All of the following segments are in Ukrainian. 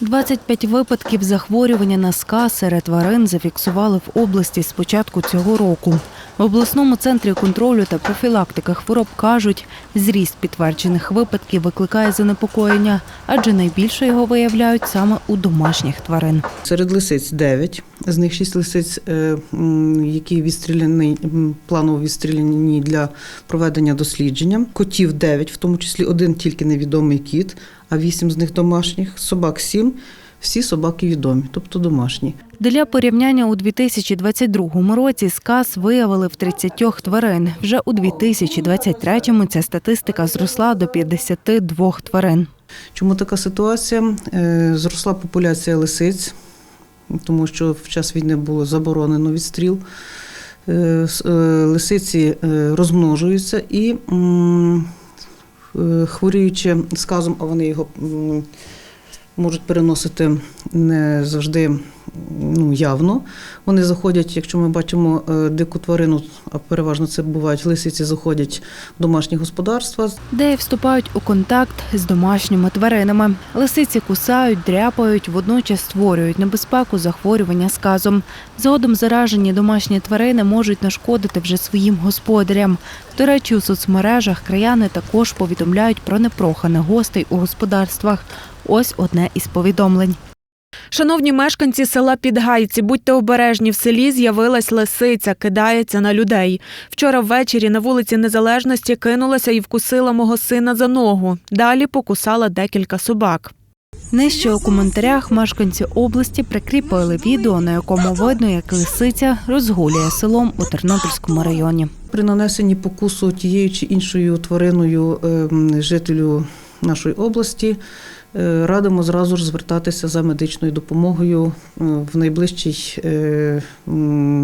25 випадків захворювання на ска серед тварин зафіксували в області з початку цього року. В обласному центрі контролю та профілактики хвороб кажуть, зріст підтверджених випадків викликає занепокоєння, адже найбільше його виявляють саме у домашніх тварин. Серед лисиць 9, з них 6 лисиць, е, які відстріляні, планово відстріляні для проведення дослідження. Котів 9, в тому числі один тільки невідомий кіт, а 8 з них домашніх, собак 7, всі собаки відомі, тобто домашні. Для порівняння у 2022 році сказ виявили в 30 тварин. Вже у 2023 ця статистика зросла до 52 тварин. Чому така ситуація? Е, Зросла популяція лисиць, тому що в час війни було заборонено відстріл. Е, е, Лисиці розмножуються і хворіючи сказом, а вони його можуть переносити не завжди ну, явно. Вони заходять, якщо ми бачимо е, дику тварину, а переважно це бувають лисиці, заходять в домашні господарства, де вступають у контакт з домашніми тваринами. Лисиці кусають, дряпають, водночас створюють небезпеку захворювання сказом. Згодом заражені домашні тварини можуть нашкодити вже своїм господарям. До речі, у соцмережах краяни також повідомляють про непроханих гостей у господарствах. Ось одне із повідомлень. Шановні мешканці села Підгайці, будьте обережні, в селі з'явилась лисиця, кидається на людей. Вчора ввечері на вулиці Незалежності кинулася і вкусила мого сина за ногу. Далі покусала декілька собак. Нижче у коментарях мешканці області прикріпили відео, на якому видно, як лисиця розгулює селом у Тернопільському районі. При нанесенні покусу тією чи іншою твариною ем, жителю нашої області радимо зразу ж звертатися за медичною допомогою е, в найближчий е,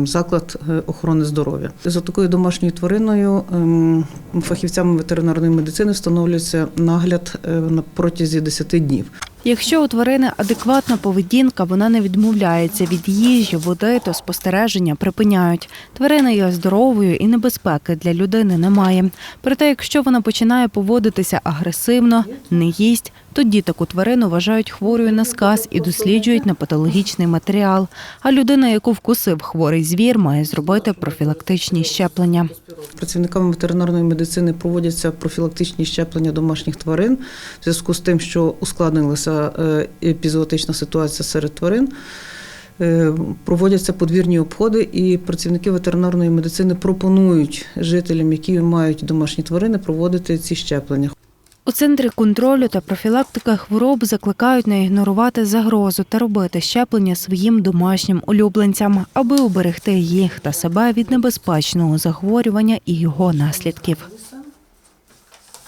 заклад е, охорони здоров'я. За такою домашньою твариною ем, фахівцями ветеринарної медицини встановлюється нагляд е, на протязі 10 днів. Якщо у тварини адекватна поведінка, вона не відмовляється від їжі, води, то спостереження припиняють. Тварина є здоровою і небезпеки для людини немає. Проте, якщо вона починає поводитися агресивно, не їсть, тоді таку тварину вважають хворою на сказ і досліджують на патологічний матеріал. А людина, яку вкусив хворий звір, має зробити профілактичні щеплення. Працівниками ветеринарної медицини проводяться профілактичні щеплення домашніх тварин в зв'язку з тим, що ускладнилася е, епізоотична ситуація серед тварин. Е, Проводяться подвірні обходи, і працівники ветеринарної медицини пропонують жителям, які мають домашні тварини, проводити ці щеплення. У центрі контролю та профілактики хвороб закликають не ігнорувати загрозу та робити щеплення своїм домашнім улюбленцям, аби уберегти їх та себе від небезпечного захворювання і його наслідків.